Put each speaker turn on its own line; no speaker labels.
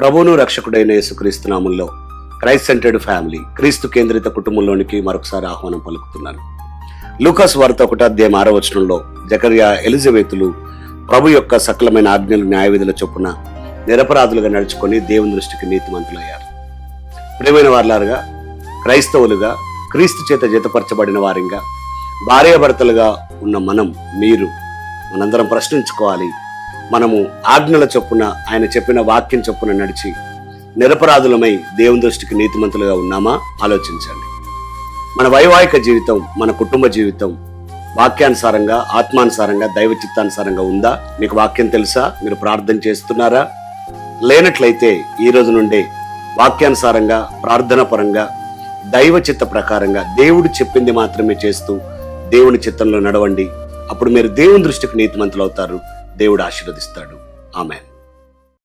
ప్రభువును రక్షకుడైన యేసుక్రీస్తు నామంలో క్రైస్ట్ సెంటర్డ్ ఫ్యామిలీ క్రీస్తు కేంద్రిత కుటుంబంలోనికి మరొకసారి ఆహ్వానం పలుకుతున్నాను. లూకాస్ వార్త ఒకటో అధ్యాయం ఆరో వచనంలో జకర్యా ఎలిజబెతులు ప్రభు యొక్క సకలమైన ఆజ్ఞలు న్యాయవిధుల చొప్పున నిరపరాధులుగా నడుచుకొని దేవుని దృష్టికి నీతిమంతులయ్యారు. ప్రియమైన వారులారుగా క్రైస్తవులుగా క్రీస్తు చేత జతపరచబడిన వారిగా భార్యాభర్తలుగా ఉన్న మనం మీరు మనందరం ప్రశ్నించుకోవాలి. మనము ఆజ్ఞల చొప్పున ఆయన చెప్పిన వాక్యం చొప్పున నడిచి నిరపరాధులమై దేవుని దృష్టికి నీతిమంతులుగా ఉన్నామా? ఆలోచించండి. మన వైవాహిక జీవితం మన కుటుంబ జీవితం వాక్యానుసారంగా ఆత్మానుసారంగా దైవ చిత్తానుసారంగా ఉందా? మీకు వాక్యం తెలుసా? మీరు ప్రార్థన చేస్తున్నారా? లేనట్లయితే ఈ రోజు నుండే వాక్యానుసారంగా ప్రార్థన పరంగా దైవ చిత్త ప్రకారంగా దేవుడు చెప్పింది మాత్రమే చేస్తూ దేవుని చిత్తంలో నడవండి. అప్పుడు మీరు దేవుని దృష్టికి నీతిమంతులు అవుతారు దేవుడు ఆశీర్వదిస్తాడు. ఆమె